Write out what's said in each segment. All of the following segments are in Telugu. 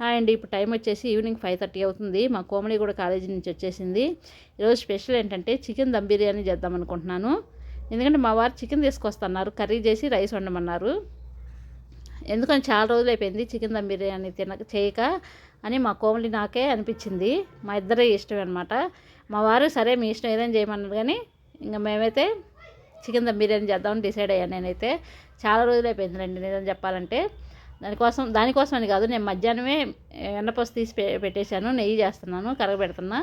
హాయ్ అండి. ఇప్పుడు టైం వచ్చేసి ఈవినింగ్ ఫైవ్ థర్టీ అవుతుంది. మా కోమలి కూడా కాలేజీ నుంచి వచ్చేసింది. ఈరోజు స్పెషల్ ఏంటంటే చికెన్ దమ్ బిర్యానీ చేద్దాం అనుకుంటున్నాను. ఎందుకంటే మా వారు చికెన్ తీసుకొస్తున్నారు. కర్రీ చేసి రైస్ వండమన్నారు. ఎందుకంటే చాలా రోజులు అయిపోయింది చికెన్ దమ్ బిర్యానీ తినక చేయక అని మా కోమలి నాకే అనిపించింది. మా ఇద్దరే ఇష్టం అనమాట మా వారు సరే మీ ఇష్టం ఏదైనా చేయమన్నారు కానీ ఇంకా మేమైతే చికెన్ దమ్ బిర్యానీ చేద్దామని డిసైడ్ అయ్యాను నేనైతే. చాలా రోజులు అయిపోయింది రండి నిజం చెప్పాలంటే. దానికోసం దానికోసం అని కాదు నేను మధ్యాహ్నమే ఎన్నపసు తీసి పెట్టేశాను నెయ్యి చేస్తున్నాను కరగబెడుతున్నా.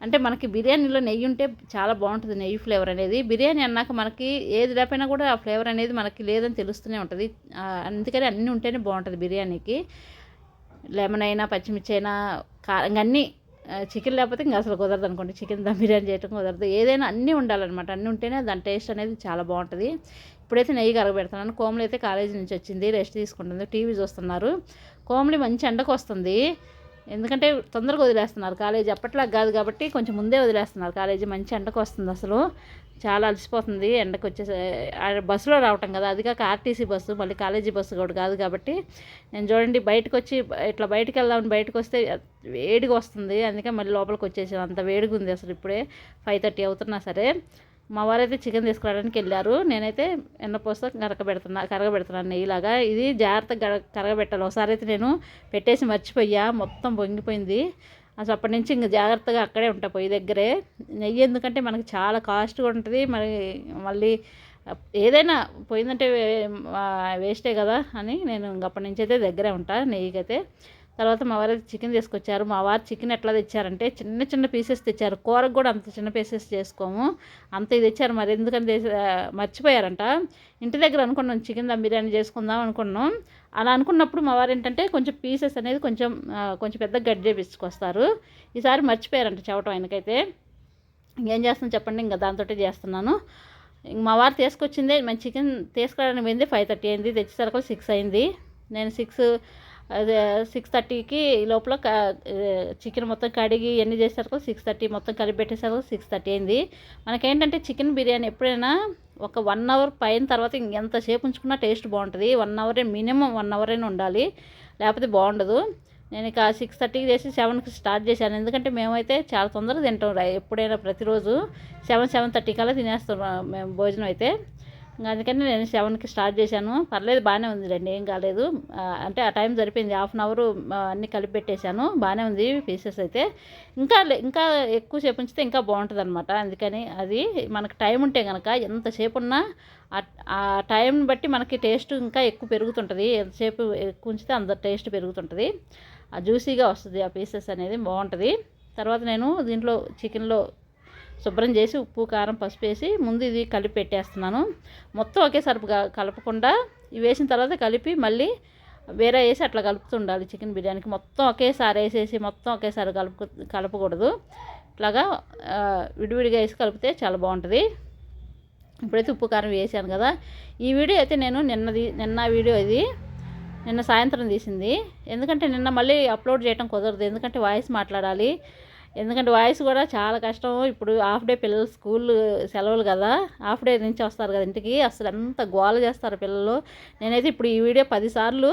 అంటే మనకి బిర్యానీలో నెయ్యి ఉంటే చాలా బాగుంటుంది నెయ్యి ఫ్లేవర్ అనేది. బిర్యానీ అన్నాక మనకి ఏది లేకపోయినా కూడా ఆ ఫ్లేవర్ అనేది మనకి లేదని తెలుస్తూనే ఉంటుంది. అందుకని అన్నీ ఉంటేనే బాగుంటుంది బిర్యానీకి. లెమన్ అయినా పచ్చిమిర్చి అయినా కారం అన్నీ చికెన్ లేకపోతే ఇంకా అసలు కుదరదు అనుకోండి. చికెన్ దమ్ బిర్యానీ చేయటం కుదరదు. ఏదైనా అన్నీ ఉండాలన్నమాట. అన్నీ ఉంటేనే దాని టేస్ట్ అనేది చాలా బాగుంటుంది. ఇప్పుడైతే నెయ్యి కరగబెడుతున్నాను. కోమలి అయితే కాలేజీ నుంచి వచ్చింది రెస్ట్ తీసుకుంటుంది టీవీ చూస్తున్నారు. కోమలి మంచి ఎండకు వస్తుంది. ఎందుకంటే తొందరగా వదిలేస్తున్నారు కాలేజీ. అప్పట్లో కాదు కాబట్టి కొంచెం ముందే వదిలేస్తున్నారు కాలేజీ. మంచి ఎండకు వస్తుంది అసలు. చాలా అలసిపోతుంది. ఎండకు వచ్చేసి బస్సులో రావటం కదా. అది కాక ఆర్టీసీ బస్సు మళ్ళీ కాలేజీ బస్సు కూడా కాదు కాబట్టి. నేను చూడండి బయటకు వచ్చి ఇట్లా బయటకు వెళ్దామని బయటకు వస్తే వేడిగా వస్తుంది. అందుకే మళ్ళీ లోపలికి వచ్చేసి అంత వేడిగా ఉంది అసలు ఇప్పుడే. ఫైవ్ థర్టీ అవుతున్నా సరే. మా వారైతే చికెన్ తీసుకురావడానికి వెళ్ళారు. నేనైతే ఎన్నపోస్త కరగబెడుతున్నా కరగబెడుతున్నాను నెయ్యిలాగా. ఇది జాగ్రత్తగా కరగబెట్టాలి. ఒకసారి అయితే నేను పెట్టేసి మర్చిపోయా. మొత్తం పొంగిపోయింది. అసలు అప్పటి నుంచి ఇంకా జాగ్రత్తగా అక్కడే ఉంటా పొయ్యి దగ్గరే. నెయ్యి ఎందుకంటే మనకి చాలా కాస్ట్గా ఉంటుంది. మరి మళ్ళీ ఏదైనా పోయిందంటే వేస్టే కదా అని నేను అప్పటి నుంచి అయితే దగ్గరే ఉంటా నెయ్యికైతే. తర్వాత మా వారు చికెన్ తీసుకొచ్చారు. మా వారు చికెన్ ఎట్లా తెచ్చారంటే చిన్న చిన్న పీసెస్ తెచ్చారు. కూరకు కూడా అంత చిన్న పీసెస్ చేసుకోము. అంత ఇది తెచ్చారు మరి. ఎందుకంటే మర్చిపోయారంట. ఇంటి దగ్గర అనుకున్నాం చికెన్ దమ్ బిర్యానీ చేసుకుందాం అనుకున్నాం. అలా అనుకున్నప్పుడు మా వారు ఏంటంటే కొంచెం పీసెస్ అనేది కొంచెం కొంచెం పెద్ద గడ్డి చేపించుకొస్తారు ఈసారి మర్చిపోయారంట చెప్పటం ఆయనకైతే. ఏం చేస్తాను చెప్పండి. ఇంకా దాంతో చేస్తున్నాను. మా వారు తీసుకొచ్చిందే మేము చికెన్ తీసుకురావడానికి పోయింది ఫైవ్ థర్టీ అయింది. తెచ్చేసరికి సిక్స్ అయింది. నేను సిక్స్ సిక్స్ థర్టీకి లోపల చికెన్ మొత్తం కడిగి ఎన్ని చేసేసరికి సిక్స్ థర్టీ మొత్తం కలిపి పెట్టేసరికి సిక్స్ థర్టీ అయింది. మనకేంటంటే చికెన్ బిర్యానీ ఎప్పుడైనా ఒక వన్ అవర్ పైన తర్వాత ఇంకెంతసేపు ఉంచుకున్నా టేస్ట్ బాగుంటుంది. వన్ అవరే మినిమం వన్ అవర్ అయినా ఉండాలి. లేకపోతే బాగుండదు. నేను ఇక సిక్స్ థర్టీకి చేసి సెవెన్కి స్టార్ట్ చేశాను. ఎందుకంటే మేమైతే చాలా తొందరగా తింటాం. ఎప్పుడైనా ప్రతిరోజు సెవెన్ సెవెన్ థర్టీ కల్లా తినేస్తాం మేము భోజనం అయితే. అందుకని నేను సెవెన్కి స్టార్ట్ చేశాను. పర్లేదు బాగానే ఉంది రండి ఏం కాలేదు. అంటే ఆ టైం సరిపోయింది హాఫ్ అన్ అవర్ అన్నీ కలిపి పెట్టేశాను. బాగానే ఉంది పీసెస్ అయితే. ఇంకా ఇంకా ఎక్కువసేపు ఉంచితే ఇంకా బాగుంటుంది అనమాట అందుకని అది మనకు టైం ఉంటే కనుక ఎంతసేపు ఉన్నా ఆ టైంని బట్టి మనకి టేస్ట్ ఇంకా ఎక్కువ పెరుగుతుంటుంది. ఎంతసేపు ఎక్కువ ఉంచితే అంత టేస్ట్ పెరుగుతుంటుంది. ఆ జ్యూసీగా వస్తుంది ఆ పీసెస్ అనేది బాగుంటుంది. తర్వాత నేను దీంట్లో చికెన్లో శుభ్రం చేసి ఉప్పు కారం పసుపు వేసి ముందు ఇది కలిపి పెట్టేస్తున్నాను. మొత్తం ఒకేసారి కలపకుండా ఇవి వేసిన తర్వాత కలిపి మళ్ళీ వేరే వేసి అట్లా కలుపుతుండాలి చికెన్ బిర్యానీకి. మొత్తం ఒకేసారి వేసేసి మొత్తం ఒకేసారి కలుపు కలపకూడదు. ఇట్లాగా విడివిడిగా వేసి కలిపితే చాలా బాగుంటుంది. ఇప్పుడైతే ఉప్పు కారం వేసాను కదా. ఈ వీడియో అయితే నేను నిన్నది నిన్న వీడియో ఇది. నిన్న సాయంత్రం తీసింది. ఎందుకంటే నిన్న మళ్ళీ అప్లోడ్ చేయడం కుదరదు. ఎందుకంటే వాయిస్ మాట్లాడాలి. ఎందుకంటే వాయిస్ కూడా చాలా కష్టం. ఇప్పుడు హాఫ్ డే పిల్లలు స్కూల్ సెలవులు కదా హాఫ్ డే నుంచి వస్తారు కదా ఇంటికి. అసలు ఎంత గోల చేస్తారు పిల్లలు. నేనైతే ఇప్పుడు ఈ వీడియో పదిసార్లు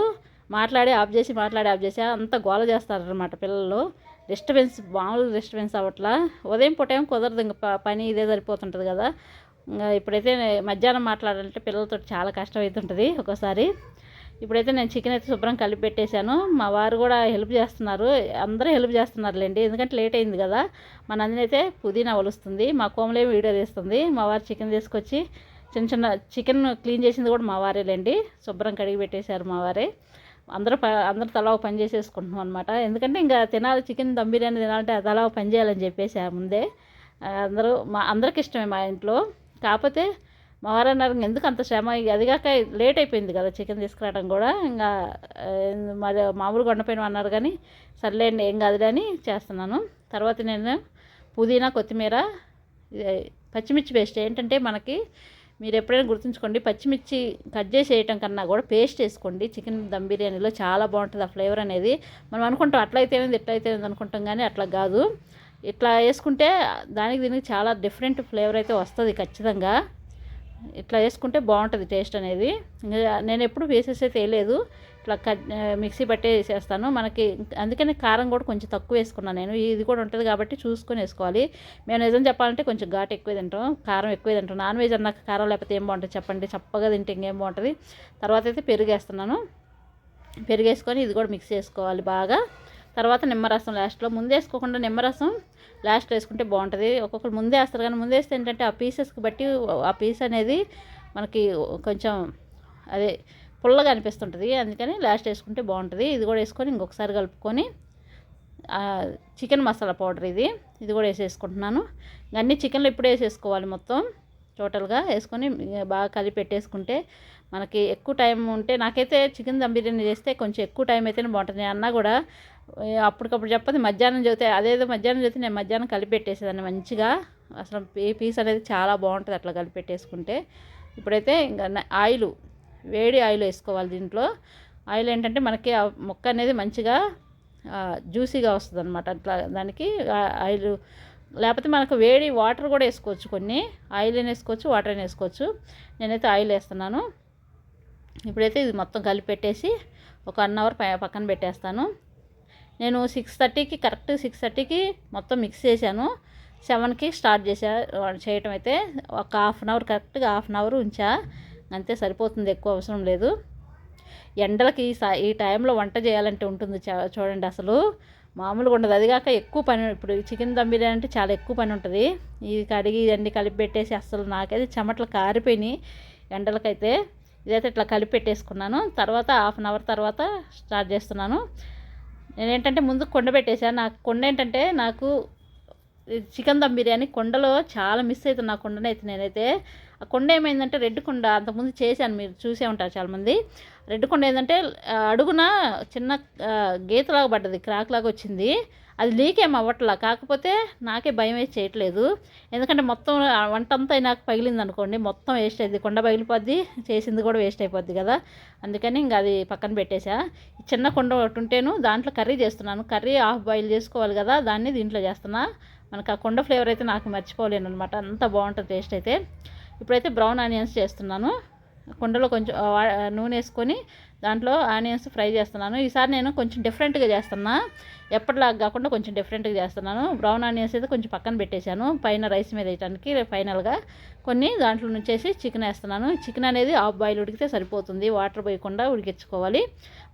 మాట్లాడి ఆఫ్ చేసి మాట్లాడి ఆఫ్ చేసి అంత గోల చేస్తారనమాట పిల్లలు. డిస్టర్బెన్స్ మామూలు డిస్టర్బెన్స్ అవ్వట్లా. ఉదయం పూట కుదరదు ఇంకా పని ఇదే సరిపోతుంటుంది కదా. ఇప్పుడైతే మధ్యాహ్నం మాట్లాడాలంటే పిల్లలతో చాలా కష్టం అవుతుంటుంది ఒక్కోసారి ఇప్పుడైతే నేను చికెన్ అయితే శుభ్రం కలిపి పెట్టేశాను. మా వారు కూడా హెల్ప్ చేస్తున్నారు. అందరూ హెల్ప్ చేస్తున్నారులేండి. ఎందుకంటే లేట్ అయింది కదా. మా నందిని అయితే పుదీనా ఒలుస్తుంది. మా కోమలే వీడియో తీస్తుంది. మా వారు చికెన్ తీసుకొచ్చి చిన్న చిన్న చికెన్ క్లీన్ చేసింది కూడా మా వారేలేండి. శుభ్రం కడిగి పెట్టేశారు మా వారే. అందరూ ప అందరూ తలా పని చేసేసుకుంటున్నాం అనమాట ఎందుకంటే ఇంకా తినాలి చికెన్ దమ్ బిర్యానీ తినాలంటే తలా పని చేయాలని చెప్పేసి ముందే. అందరూ మా అందరికి ఇష్టమే మా ఇంట్లో. కాకపోతే మా అన్నారు ఎందుకు అంత శ్రమ? అదిగాక లేట్ అయిపోయింది కదా చికెన్ తీసుకురావడం కూడా. ఇంకా మరి మామూలుగా వండపోయిన అన్నారు కానీ సర్లేండి ఏం కాదులే అని చేస్తున్నాను. తర్వాత నేను పుదీనా కొత్తిమీర పచ్చిమిర్చి పేస్ట్ ఏంటంటే మనకి మీరు ఎప్పుడైనా గుర్తుంచుకోండి పచ్చిమిర్చి కట్ చేసి వేయటం కన్నా కూడా పేస్ట్ వేసుకోండి. చికెన్ దమ్ బిర్యానీలో చాలా బాగుంటుంది ఆ ఫ్లేవర్ అనేది. మనం అనుకుంటాం అట్లయితే ఏమైంది ఎట్లయితే ఏమైంది అనుకుంటాం కానీ అట్లా కాదు. ఇట్లా వేసుకుంటే దానికి దీనికి చాలా డిఫరెంట్ ఫ్లేవర్ అయితే వస్తుంది ఖచ్చితంగా. ఇట్లా వేసుకుంటే బాగుంటుంది టేస్ట్ అనేది. నేను ఎప్పుడు వేసేసే అయితే వేయలేదు ఇట్లా కట్ మిక్సీ పట్టే వేసేస్తాను. మనకి అందుకని కారం కూడా కొంచెం తక్కువ వేసుకున్నాను నేను. ఇది కూడా ఉంటుంది కాబట్టి చూసుకొని వేసుకోవాలి. మేము నిజం చెప్పాలంటే కొంచెం ఘాటు ఎక్కువ తింటాం. కారం ఎక్కువ తింటాం. నాన్ వెజ్ అన్నాక కారం లేకపోతే ఏం బాగుంటుంది చెప్పండి. చప్పగా తింటే ఇంకేం బాగుంటుంది. తర్వాత అయితే పెరుగు వేస్తున్నాను. పెరుగు వేసుకొని ఇది కూడా మిక్స్ చేసుకోవాలి బాగా. తర్వాత నిమ్మరసం లాస్ట్లో. ముందు వేసుకోకుండా నిమ్మరసం లాస్ట్లో వేసుకుంటే బాగుంటుంది. ఒక్కొక్కరు ముందే వేస్తారు కానీ ముందే వేస్తే ఏంటంటే ఆ పీసెస్కి బట్టి ఆ పీస్ అనేది మనకి కొంచెం అదే పుల్లగా అనిపిస్తుంటుంది. అందుకని లాస్ట్ వేసుకుంటే బాగుంటుంది. ఇది కూడా వేసుకొని ఇంకొకసారి కలుపుకొని చికెన్ మసాలా పౌడర్ ఇది ఇది కూడా వేసేసుకుంటున్నాను. అన్ని చికెన్లో ఇప్పుడే వేసేసుకోవాలి మొత్తం. టోటల్గా వేసుకొని బాగా కలిపి పెట్టేసుకుంటే మనకి ఎక్కువ టైం ఉంటే నాకైతే చికెన్ దమ్ బిర్యానీ చేస్తే కొంచెం ఎక్కువ టైం అయితేనే బాగుంటుంది. నేను కూడా అప్పటికప్పుడు చెప్పదు. మధ్యాహ్నం చదివితే అదేదో మధ్యాహ్నం చదివితే నేను మధ్యాహ్నం కలిపెట్టేసేదాన్ని మంచిగా. అసలు పీస్ అనేది చాలా బాగుంటుంది అట్లా కలిపెట్టేసుకుంటే. ఇప్పుడైతే ఇంకా ఆయిల్ వేడి ఆయిల్ వేసుకోవాలి దీంట్లో. ఆయిల్ ఏంటంటే మనకి ఆ ముక్క అనేది మంచిగా జ్యూసీగా వస్తుంది అనమాట అట్లా దానికి ఆయిల్ లేకపోతే మనకు వేడి వాటర్ కూడా వేసుకోవచ్చు కొన్ని. ఆయిల్ అయినా వేసుకోవచ్చు వాటర్ అయినా వేసుకోవచ్చు. నేనైతే ఆయిల్ వేస్తున్నాను. ఇప్పుడైతే ఇది మొత్తం కలిపెట్టేసి ఒక వన్ అవర్ పక్కన పెట్టేస్తాను. నేను సిక్స్ థర్టీకి కరెక్ట్ సిక్స్ థర్టీకి మొత్తం మిక్స్ చేశాను. సెవెన్కి స్టార్ట్ చేసా చేయటం అయితే ఒక హాఫ్ అన్ అవర్ కరెక్ట్గా హాఫ్ అన్ అవర్ ఉంచా. అంతే సరిపోతుంది ఎక్కువ అవసరం లేదు. ఎండలకి ఈ టైంలో వంట చేయాలంటే ఉంటుంది చూడండి అసలు. మామూలుగా ఉండదు. అది కాక ఎక్కువ పని ఇప్పుడు చికెన్ దమ్ బిర్యానీ అంటే చాలా ఎక్కువ పని ఉంటుంది. ఇది కడిగి ఇవన్నీ కలిపి పెట్టేసి అసలు నాకైతే చెమటలు కారిపోయినాయి ఎండలకైతే. ఇదైతే ఇట్లా కలిపి పెట్టేసుకున్నాను. తర్వాత హాఫ్ అన్ అవర్ తర్వాత స్టార్ట్ చేస్తున్నాను. నేను ఏంటంటే ముందు కొండ పెట్టేశాను. నాకు కొండ ఏంటంటే నాకు చికెన్ దమ్ బిర్యానీ కొండలో చాలా మిస్ అవుతుంది నా కొండనైతే నేనైతే. ఆ కొండ ఏమైందంటే రెడ్ కొండ అంతకుముందు చేశాను మీరు చూసే ఉంటారు చాలామంది. రెడ్ కొండ ఏంటంటే అడుగున చిన్న గీతలాగా పడ్డది క్రాక్ లాగా వచ్చింది. అది లీక్ ఏం అవ్వట్లా? కాకపోతే నాకే భయం వేసి చేయట్లేదు. ఎందుకంటే మొత్తం వంట అంతా నాకు పగిలింది అనుకోండి మొత్తం వేస్ట్ అయింది. కొండ పగిలిపోద్ది చేసింది కూడా వేస్ట్ అయిపోద్ది కదా. అందుకని ఇంకా అది పక్కన పెట్టేశా. చిన్న కొండ ఒకటి ఉంటేను దాంట్లో కర్రీ చేస్తున్నాను. కర్రీ హాఫ్ బాయిల్ చేసుకోవాలి కదా దాన్ని దీంట్లో చేస్తున్నా. మనకు ఆ కొండ ఫ్లేవర్ అయితే నాకు మర్చిపోలేను అనమాట అంత బాగుంటుంది టేస్ట్ అయితే. ఇప్పుడైతే బ్రౌన్ ఆనియన్స్ చేస్తున్నాను. కుండలో కొంచెం నూనె వేసుకొని దాంట్లో ఆనియన్స్ ఫ్రై చేస్తున్నాను. ఈసారి నేను కొంచెం డిఫరెంట్గా చేస్తున్నా. ఎప్పటిలాగా కాకుండా కొంచెం డిఫరెంట్గా చేస్తున్నాను. బ్రౌన్ ఆనియన్స్ అయితే కొంచెం పక్కన పెట్టేశాను. పైన రైస్ మీద వేయడానికి ఫైనల్గా కొన్ని దాంట్లో నుంచేసి చికెన్ వేస్తున్నాను. చికెన్ అనేది హాఫ్ బాయిల్ ఉడికితే సరిపోతుంది. వాటర్ పోయకుండా ఉడికించుకోవాలి.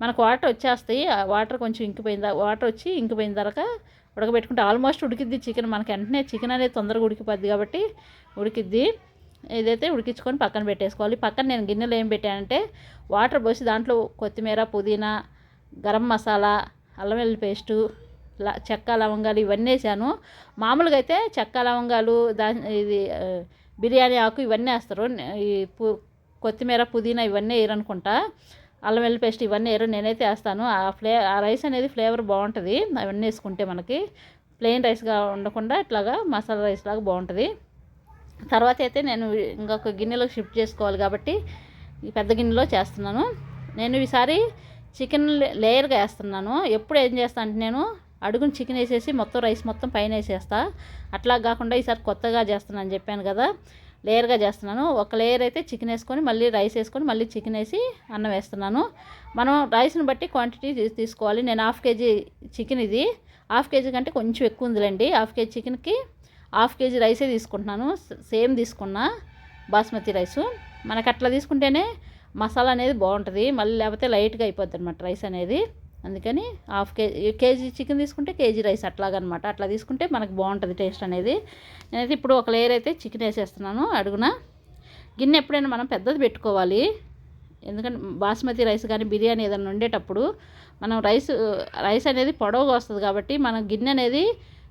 మనకు వాటర్ వచ్చేస్తాయి. వాటర్ కొంచెం ఇంకిపోయిన వాటర్ వచ్చి ఇంకిపోయిన తర్వాత ఉడకబెట్టుకుంటే ఆల్మోస్ట్ ఉడికిద్ది చికెన్. మనకి వెంటనే చికెన్ అనేది తొందరగా ఉడికిపోద్ది కాబట్టి ఉడికిద్ది. ఇదైతే ఉడికించుకొని పక్కన పెట్టేసుకోవాలి. పక్కన నేను గిన్నెలో ఏం పెట్టానంటే వాటర్ పోసి దాంట్లో కొత్తిమీర పుదీనా గరం మసాలా అల్లం వెల్లుల్లి పేస్టు చెక్క లవంగాలు ఇవన్నీ వేసాను. మామూలుగా అయితే చెక్క లవంగాలు దా ఇది బిర్యానీ ఆకు ఇవన్నీ వేస్తారు. ఈ పు కొత్తిమీర పుదీనా ఇవన్నీ వేయరనుకుంటా. అల్లం వెల్లుల్లి పేస్ట్ ఇవన్నీ వేరు నేనైతే వేస్తాను. ఆ ఫ్లే ఆ రైస్ అనేది ఫ్లేవర్ బాగుంటుంది. అవన్నీ వేసుకుంటే మనకి ప్లెయిన్ రైస్గా ఉండకుండా ఇట్లాగా మసాలా రైస్ లాగా బాగుంటుంది. తర్వాత అయితే నేను ఇంకొక గిన్నెలో షిఫ్ట్ చేసుకోవాలి కాబట్టి ఈ పెద్ద గిన్నెలో చేస్తున్నాను. నేను ఈసారి చికెన్ లేయర్గా వేస్తున్నాను. ఎప్పుడు ఏం చేస్తాను అంటే నేను అడుగుని చికెన్ వేసేసి మొత్తం రైస్ మొత్తం పైన వేసేస్తా. అట్లా కాకుండా ఈసారి కొత్తగా చేస్తున్నాను చెప్పాను కదా. లేయర్గా చేస్తున్నాను. ఒక లేయర్ అయితే చికెన్ వేసుకొని మళ్ళీ రైస్ వేసుకొని మళ్ళీ చికెన్ వేసి అన్నం వేస్తున్నాను. మనం రైస్ని బట్టి క్వాంటిటీ తీసుకోవాలి. నేను హాఫ్ కేజీ చికెన్ ఇది. హాఫ్ కేజీ కంటే కొంచెం ఎక్కువ ఉందిలేండి. హాఫ్ కేజీ చికెన్కి హాఫ్ కేజీ రైసే తీసుకుంటున్నాను. సేమ్ తీసుకున్నా బాస్మతి రైసు. మనకు అట్లా తీసుకుంటేనే మసాలా అనేది బాగుంటుంది. మళ్ళీ లేకపోతే లైట్గా అయిపోద్ది అనమాట రైస్ అనేది. అందుకని హాఫ్ కేజీ కేజీ చికెన్ తీసుకుంటే కేజీ రైస్ అట్లాగనమాట. అట్లా తీసుకుంటే మనకు బాగుంటుంది టేస్ట్ అనేది. నేనైతే ఇప్పుడు ఒక లేయర్ అయితే చికెన్ వేసేస్తున్నాను అడుగున. గిన్నె ఎప్పుడైనా మనం పెద్దది పెట్టుకోవాలి. ఎందుకంటే బాస్మతి రైస్ కానీ బిర్యానీ ఏదైనా ఉండేటప్పుడు మనం రైస్ రైస్ అనేది పొడవుగా వస్తుంది కాబట్టి మనం గిన్నె అనేది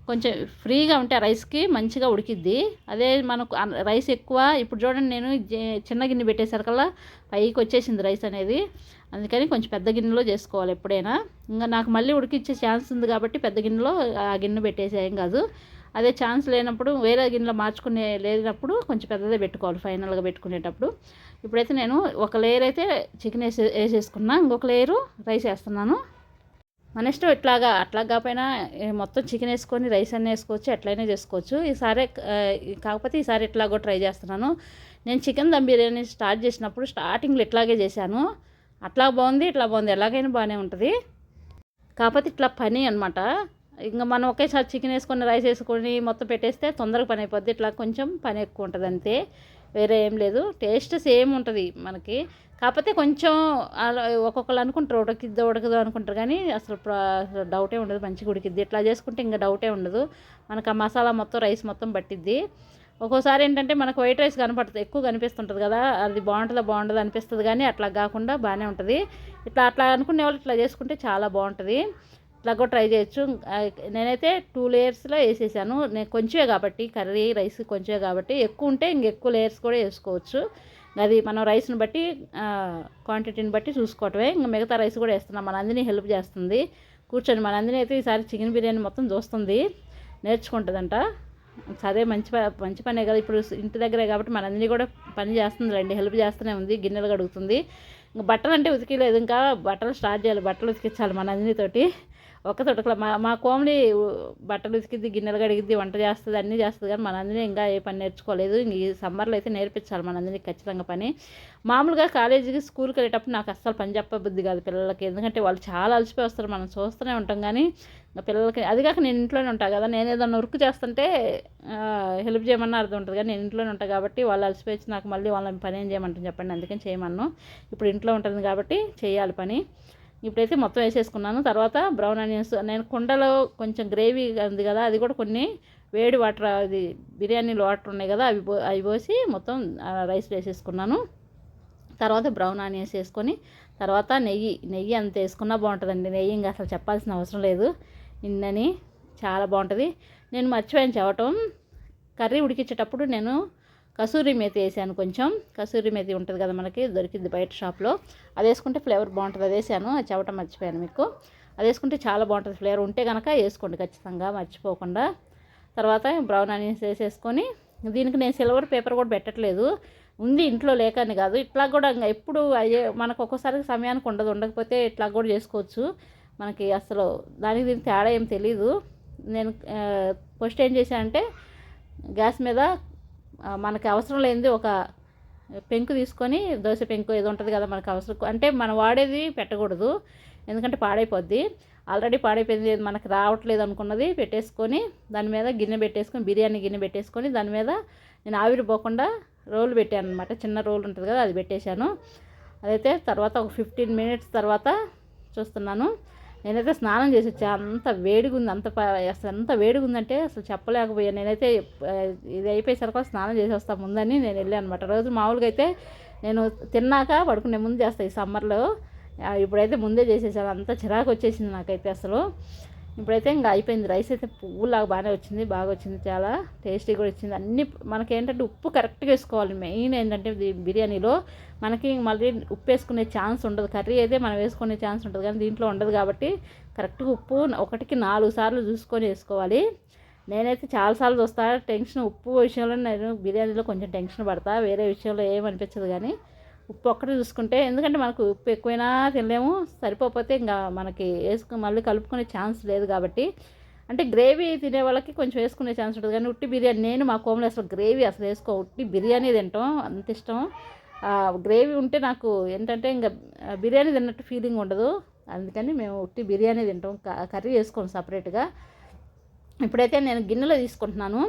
కొంచెం ఫ్రీగా ఉంటే రైస్కి మంచిగా ఉడికిద్ది. అదే మనకు రైస్ ఎక్కువ ఇప్పుడు చూడండి నేను చిన్న గిన్నె పెట్టేసరికల్లా పైకి వచ్చేసింది రైస్ అనేది. అందుకని కొంచెం పెద్ద గిన్నెలో చేసుకోవాలి ఎప్పుడైనా. ఇంకా నాకు మళ్ళీ ఉడికిచ్చే ఛాన్స్ ఉంది కాబట్టి పెద్ద గిన్నెలో ఆ గిన్నె పెట్టేసేయం కాదు. అదే ఛాన్స్ లేనప్పుడు వేరే గిన్నెలో మార్చుకునే లేనప్పుడు కొంచెం పెద్దదే పెట్టుకోవాలి ఫైనల్గా పెట్టుకునేటప్పుడు. ఇప్పుడైతే నేను ఒక లేయర్ అయితే చికెన్ వేసే వేసేసుకున్నా. ఇంకొక లేయరు రైస్ వేస్తున్నాను. మన ఇష్టం ఇట్లాగా అట్లా కాకపోయినా మొత్తం చికెన్ వేసుకొని రైస్ అన్నీ వేసుకోవచ్చు ఎట్లయినా చేసుకోవచ్చు. ఈసారి కాకపోతే ఈసారి ఇట్లాగో ట్రై చేస్తున్నాను. నేను చికెన్ దమ్ బిర్యానీ స్టార్ట్ చేసినప్పుడు స్టార్టింగ్లో ఇట్లాగే చేశాను. అట్లా బాగుంది ఇట్లా బాగుంది ఎలాగైనా బాగానే ఉంటుంది. కాకపోతే ఇట్లా పని అనమాట ఇంకా మనం ఒకేసారి చికెన్ వేసుకొని రైస్ వేసుకొని మొత్తం పెట్టేస్తే తొందరగా పని అయిపోద్ది. ఇట్లా కొంచెం పని ఎక్కువ ఉంటుంది అంతే. వేరే ఏం లేదు. టేస్ట్ సేమ్ ఉంటుంది మనకి. కాకపోతే కొంచెం అలా ఒక్కొక్కరు అనుకుంటారు ఉడకిద్దో ఉడకదో అనుకుంటారు. కానీ అసలు అసలు డౌటే ఉండదు. మంచిగా ఉడికిద్ది. ఇట్లా చేసుకుంటే ఇంకా డౌటే ఉండదు. మనకు ఆ మసాలా మొత్తం రైస్ మొత్తం పట్టిద్ది. ఒక్కోసారి ఏంటంటే మనకు వైట్ రైస్ కనపడుతుంది ఎక్కువ కనిపిస్తుంటుంది కదా అది బాగుంటుందా బాగుంటుందా అనిపిస్తుంది కానీ అట్లా కాకుండా బాగానే ఉంటుంది. ఇట్లా అట్లా అనుకునే వాళ్ళు ఇట్లా చేసుకుంటే చాలా బాగుంటుంది. ఇట్లా కూడా ట్రై చేయొచ్చు. నేనైతే టూ లేయర్స్లో వేసేసాను. నేను కొంచెమే కాబట్టి కర్రీ రైస్ కొంచెమే కాబట్టి ఎక్కువ ఉంటే ఇంక ఎక్కువ లేయర్స్ కూడా వేసుకోవచ్చు. అది మనం రైస్ని బట్టి క్వాంటిటీని బట్టి చూసుకోవటమే. ఇంకా మిగతా రైస్ కూడా వేస్తున్నాం మన అందరినీ హెల్ప్ చేస్తుంది. కూర్చొని మన అందరినీ అయితే ఈసారి చికెన్ బిర్యానీ మొత్తం చూస్తుంది. నేర్చుకుంటుందంట. సరే మంచి ప- మంచి పనే కదా. ఇప్పుడు ఇంటి దగ్గరే కాబట్టి మనందరినీ కూడా పని చేస్తుంది రండి. హెల్ప్ చేస్తూనే ఉంది. గిన్నెలు కడుగుతుంది. ఇంకా బట్టలు అంటే ఉతికిలేదు. ఇంకా బట్టలు స్టార్ట్ చేయాలి. బట్టలు ఉతికించాలి మన ఒక ఒక్కతోటి ఒకలా మా మా కోమలి బట్టలు ఉతికిద్ది గిన్నెలు కడిగిద్ది వంట చేస్తుంది అన్నీ చేస్తుంది. కానీ మనందరినీ ఇంకా ఏ పని నేర్చుకోలేదు. ఈ సమ్మర్లో అయితే నేర్పించాలి మనందరినీ ఖచ్చితంగా పని. మామూలుగా కాలేజీకి స్కూల్కి వెళ్ళేటప్పుడు నాకు అస్సలు పని చెప్పబుద్ధి కాదు పిల్లలకి. ఎందుకంటే వాళ్ళు చాలా అలసిపోయి వస్తారు మనం చూస్తూనే ఉంటాం కానీ పిల్లలకి అది కాక నేను ఇంట్లోనే ఉంటాను కదా. నేను ఏదైనా వర్క్ చేస్తుంటే హెల్ప్ చేయమన్నా అర్థం ఉంటుంది. కానీ నేను ఇంట్లోనే ఉంటాను కాబట్టి వాళ్ళు అలసిపోయి నాకు మళ్ళీ వాళ్ళని పని ఏం చేయమంటాను చెప్పండి. అందుకని చేయమన్నాను. ఇప్పుడు ఇంట్లో ఉంటుంది కాబట్టి చేయాలి పని. ఇప్పుడైతే మొత్తం వేసేసుకున్నాను. తర్వాత బ్రౌన్ ఆనియన్స్ నేను కుండలో కొంచెం గ్రేవీ ఉంది కదా అది కూడా కొన్ని వేడి వాటర్ అది బిర్యానీలో వాటర్ ఉన్నాయి కదా అవి పో అవి పోసి మొత్తం రైస్ వేసేసుకున్నాను. తర్వాత బ్రౌన్ ఆనియన్స్ వేసుకొని తర్వాత నెయ్యి నెయ్యి అంత వేసుకున్నా బాగుంటుందండి. నెయ్యి ఇంకా అసలు చెప్పాల్సిన అవసరం లేదు. నిన్నని చాలా బాగుంటుంది. నేను మర్చిపోయాను చెప్పటం. కర్రీ ఉడికించేటప్పుడు నేను కసూరి మేతి వేసాను కొంచెం. కసూరి మేతి ఉంటుంది కదా మనకి దొరికింది బయట షాప్లో. అది వేసుకుంటే ఫ్లేవర్ బాగుంటుంది. అది వేసాను అది చెప్పటం మర్చిపోయాను మీకు. అది వేసుకుంటే చాలా బాగుంటుంది ఫ్లేవర్. ఉంటే కనుక వేసుకోండి ఖచ్చితంగా మర్చిపోకుండా. తర్వాత బ్రౌన్ ఆనియన్స్ వేసేసుకొని దీనికి నేను సిల్వర్ పేపర్ కూడా పెట్టట్లేదు. ఉంది ఇంట్లో లేకని కాదు. ఇట్లా కూడా ఇంకా ఎప్పుడు అయ్యే మనకు ఒక్కోసారి సమయానికి ఉండదు. ఉండకపోతే ఇట్లా కూడా చేసుకోవచ్చు. మనకి అసలు దానికి దీనికి తేడా ఏం తెలీదు. నేను ఫస్ట్ ఏం చేశానంటే గ్యాస్ మీద మనకి అవసరం లేనిది ఒక పెంకు తీసుకొని దోశ పెంకు ఏదో ఉంటుంది కదా మనకు అవసరం. అంటే మనం వాడేది పెట్టకూడదు ఎందుకంటే పాడైపోద్ది. ఆల్రెడీ పాడైపోయింది మనకు మనకి రావట్లేదు అనుకున్నది పెట్టేసుకొని దాని మీద గిన్నె పెట్టేసుకొని బిర్యానీ గిన్నె పెట్టేసుకొని దాని మీద నేను ఆవిరి పోకుండా రోల్ పెట్టాను అనమాట చిన్న రోల్ ఉంటుంది కదా అది పెట్టేశాను. అదైతే తర్వాత ఒక ఫిఫ్టీన్ మినిట్స్ తర్వాత చూస్తున్నాను. నేనైతే స్నానం చేసి వచ్చా అంత వేడిగా ఉంది అంత అసలు ఎంత వేడిగా ఉందంటే అసలు చెప్పలేకపోయాను నేనైతే ఇది అయిపోయేసరికి స్నానం చేసి వస్తా ముందని నేను వెళ్ళాను అనమాట రోజు మామూలుగా అయితే నేను తిన్నాక పడుకునే ముందు చేస్తాను ఈ సమ్మర్లో. ఇప్పుడైతే ముందే చేసేసాను. అంత చిరాకు వచ్చేసింది నాకైతే అసలు. ఇప్పుడైతే ఇంకా అయిపోయింది. రైస్ అయితే పువ్వులాగా బాగానే వచ్చింది బాగా వచ్చింది చాలా టేస్టీ కూడా వచ్చింది. అన్ని మనకేంటంటే ఉప్పు కరెక్ట్గా వేసుకోవాలి. మెయిన్ ఏంటంటే బిర్యానీలో మనకి మళ్ళీ ఉప్పు వేసుకునే ఛాన్స్ ఉండదు. కర్రీ అయితే మనం వేసుకునే ఛాన్స్ ఉంటుంది కానీ దీంట్లో ఉండదు కాబట్టి కరెక్ట్గా ఉప్పు ఒకటికి నాలుగు సార్లు చూసుకొని వేసుకోవాలి. నేనైతే చాలాసార్లు చూస్తా టెన్షన్ ఉప్పు విషయంలో నేను బిర్యానీలో కొంచెం టెన్షన్ పడతా వేరే విషయంలో ఏమనిపించదు కానీ ఉప్పు ఒక్కటి చూసుకుంటే ఎందుకంటే మనకు ఉప్పు ఎక్కువైనా తినలేము సరిపోతే ఇంకా మనకి వేసుకుని మళ్ళీ కలుపుకునే ఛాన్స్ లేదు కాబట్టి. అంటే గ్రేవీ తినే వాళ్ళకి కొంచెం వేసుకునే ఛాన్స్ ఉంటుంది. కానీ ఉట్టి బిర్యానీ నేను మా కోమలో అసలు గ్రేవీ అసలు వేసుకో ఉట్టి బిర్యానీ తింటాం అంత ఇష్టం. గ్రేవీ ఉంటే నాకు ఏంటంటే ఇంకా బిర్యానీ తిన్నట్టు ఫీలింగ్ ఉండదు. అందుకని మేము ఉట్టి బిర్యానీ తింటాం క- కర్రీ వేసుకోం సపరేట్గా. ఇప్పుడైతే నేను గిన్నెలో తీసుకుంటున్నాను.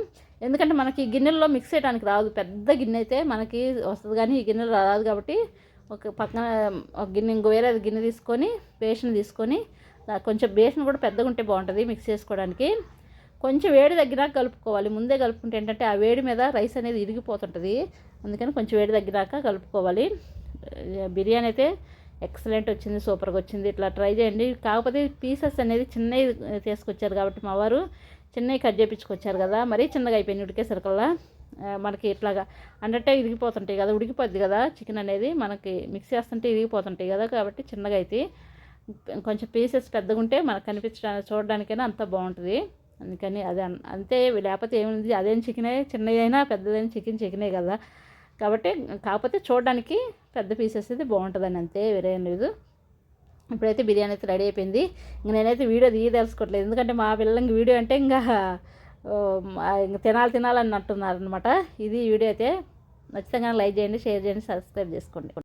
ఎందుకంటే మనకి గిన్నెల్లో మిక్స్ చేయడానికి రాదు. పెద్ద గిన్నె అయితే మనకి వస్తుంది కానీ ఈ గిన్నెలో రాదు కాబట్టి ఒక పక్కన ఒక గిన్నె ఇంకో వేరే గిన్నె తీసుకొని బేషన్ తీసుకొని కొంచెం బేషన్ కూడా పెద్దగా ఉంటే బాగుంటుంది మిక్స్ చేసుకోవడానికి. కొంచెం వేడి తగ్గినాక కలుపుకోవాలి. ముందే కలుపుకుంటే ఏంటంటే ఆ వేడి మీద రైస్ అనేది ఇరిగిపోతుంటుంది. అందుకని కొంచెం వేడి తగ్గినాక కలుపుకోవాలి. బిర్యానీ అయితే ఎక్సలెంట్ వచ్చింది సూపర్గా వచ్చింది. ఇట్లా ట్రై చేయండి. కాకపోతే పీసెస్ అనేది చిన్నవి తీసుకొచ్చారు కాబట్టి మా వారు చిన్నవి కట్ చేయించుకొచ్చారు కదా మరీ చిన్నగా అయిపోయింది ఉడికేసరికల్లా మనకి ఇట్లాగా అంటే ఇరిగిపోతుంటాయి కదా ఉడికిపోద్ది కదా చికెన్ అనేది మనకి మిక్స్ చేస్తుంటే ఇరిగిపోతుంటాయి కదా కాబట్టి చిన్నగా అయితే. కొంచెం పీసెస్ పెద్దగా ఉంటే మనకు కనిపించడానికి చూడడానికైనా అంత బాగుంటుంది. అందుకని అదే అంతే లేకపోతే ఏముంది అదేం చికెనే చిన్నది అయినా పెద్దదైనా చికెన్ చికెనే కదా. కాబట్టి కాకపోతే చూడడానికి పెద్ద పీసెస్ అయితే బాగుంటుందని అంతే వేరే లేదు. ఇప్పుడైతే బిర్యానీ అయితే రెడీ అయిపోయింది. ఇంక నేనైతే వీడియో తీయదలుచుకోవట్లేదు. ఎందుకంటే మా పిల్లలకి వీడియో అంటే ఇంకా ఇంక తినాలి తినాలని అంటున్నారు అనమాట ఇది వీడియో అయితే ఖచ్చితంగా లైక్ చేయండి షేర్ చేయండి సబ్స్క్రైబ్ చేసుకోండి.